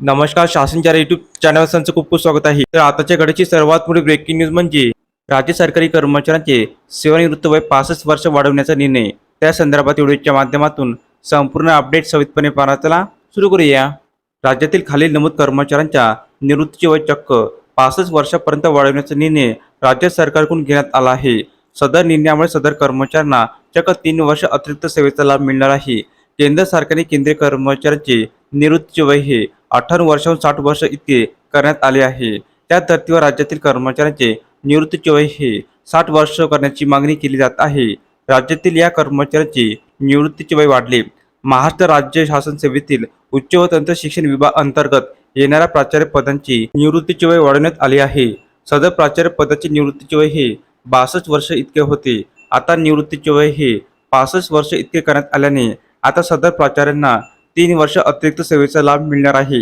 नमस्कार शासनच्या YouTube channel संचं खूप खूप स्वागत आहे. तर आताच्या घडीची सर्वात मोठी ब्रेकिंग न्यूज म्हणजे राज्य सरकारी कर्मचाऱ्यांचे सेवानिवृत्त वय पासष्ट वर्ष वाढवण्याचा निर्णय. त्या संदर्भात व्हिडिओच्या माध्यमातून संपूर्ण अपडेट सवितपणे पाहण्याला सुरू करूया. राज्यातील खालील नमूद कर्मचाऱ्यांच्या निवृत्तीचे वय चक्क पासष्ट वर्षापर्यंत वाढवण्याचा निर्णय राज्य सरकारकडून घेण्यात आला आहे. सदर निर्णयामुळे सदर कर्मचाऱ्यांना चक्क तीन वर्ष अतिरिक्त सेवेचा लाभ मिळणार आहे. केंद्र सरकारने केंद्रीय कर्मचाऱ्यांचे निवृत्तीचे वय हे अठ्ठावन्न वर्षाहून साठ वर्ष इतके करण्यात आले आहे. त्या धर्तीवर राज्यातील कर्मचाऱ्यांचे निवृत्तीचे वय हे साठ वर्ष करण्याची मागणी केली जात आहे. राज्यातील या कर्मचाऱ्यांचे निवृत्तीचे वय वाढले. महाराष्ट्र राज्य शासन सेवेतील उच्च व तंत्र शिक्षण विभाग अंतर्गत येणाऱ्या प्राचार्य पदांची निवृत्तीचे वय वाढवण्यात आले आहे. सदर प्राचार्य पदाचे निवृत्तीचे वय हे बासष्ट वर्ष इतके होते. आता निवृत्तीचे वय हे पासष्ट वर्ष इतके करण्यात आल्याने आता सदर प्राचार्यांना तीन वर्ष अतिरिक्त सेवेचा लाभ मिळणार आहे.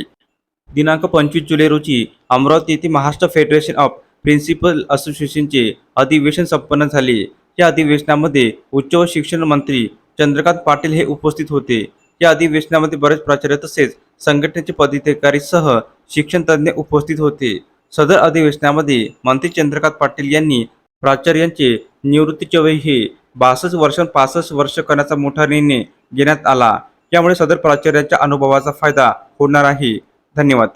दिनांक पंचवीस जुलै रोजी अमरावती येथे महाराष्ट्र फेडरेशन ऑफ प्रिन्सिपल असोसिएशनचे अधिवेशन संपन्न झाले. या अधिवेशनामध्ये उच्च व शिक्षण मंत्री चंद्रकांत पाटील हे उपस्थित होते. या अधिवेशनामध्ये बरेच प्राचार्य तसेच संघटनेचे पदाधिकारीसह शिक्षणतज्ज्ञ उपस्थित होते. सदर अधिवेशनामध्ये मंत्री चंद्रकांत पाटील यांनी प्राचार्यांचे निवृत्तीचे वय हे बासष्ट वर्षांपासष्ट वर्ष करण्याचा मोठा निर्णय घेण्यात आला. यामुळे सदर प्राचार्याच्या अनुभवाचा फायदा होणार आहे. धन्यवाद.